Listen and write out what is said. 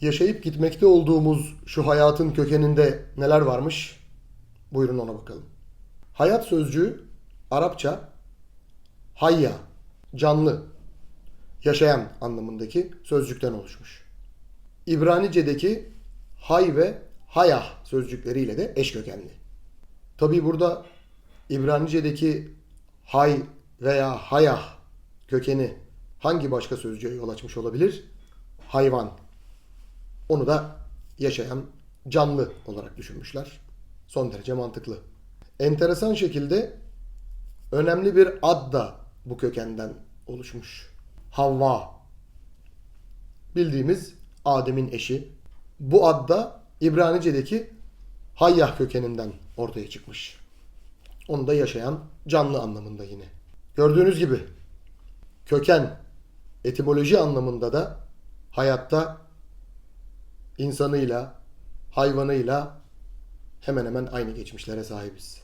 Yaşayıp gitmekte olduğumuz şu hayatın kökeninde neler varmış? Buyurun ona bakalım. Hayat sözcüğü Arapça hayya, canlı, yaşayan anlamındaki sözcükten oluşmuş. İbranice'deki hay ve hayah sözcükleriyle de eş kökenli. Tabi burada İbranice'deki hay veya hayah kökeni hangi başka sözcüğe yol açmış olabilir? Hayvan. Onu da yaşayan canlı olarak düşünmüşler. Son derece mantıklı. Enteresan şekilde önemli bir ad da bu kökenden oluşmuş. Havva. Bildiğimiz Adem'in eşi. Bu ad da İbranice'deki Hayyah kökeninden ortaya çıkmış. Onu da yaşayan canlı anlamında yine. Gördüğünüz gibi köken etimoloji anlamında da hayatta insanıyla, hayvanıyla hemen hemen aynı geçmişlere sahibiz.